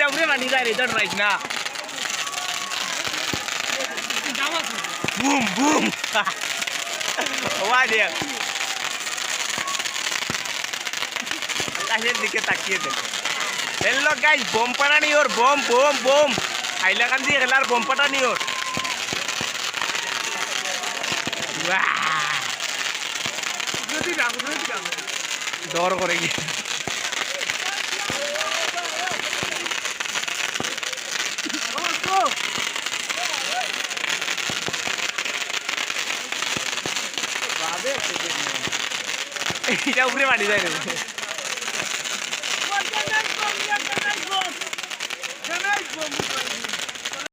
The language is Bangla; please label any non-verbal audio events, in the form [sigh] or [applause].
না বুম বুম। [laughs] ওয়া দিয়ে আকাশের দিকে তাকিয়ে দেখো। হেলো গাইস বোম পাড়া নি ওর বোম বোম বোম। হাইলাকান্দি এলার বোম পাড়া নি ওর। ডর করে গিয়ে। এটা উপরে মাটি যায় রে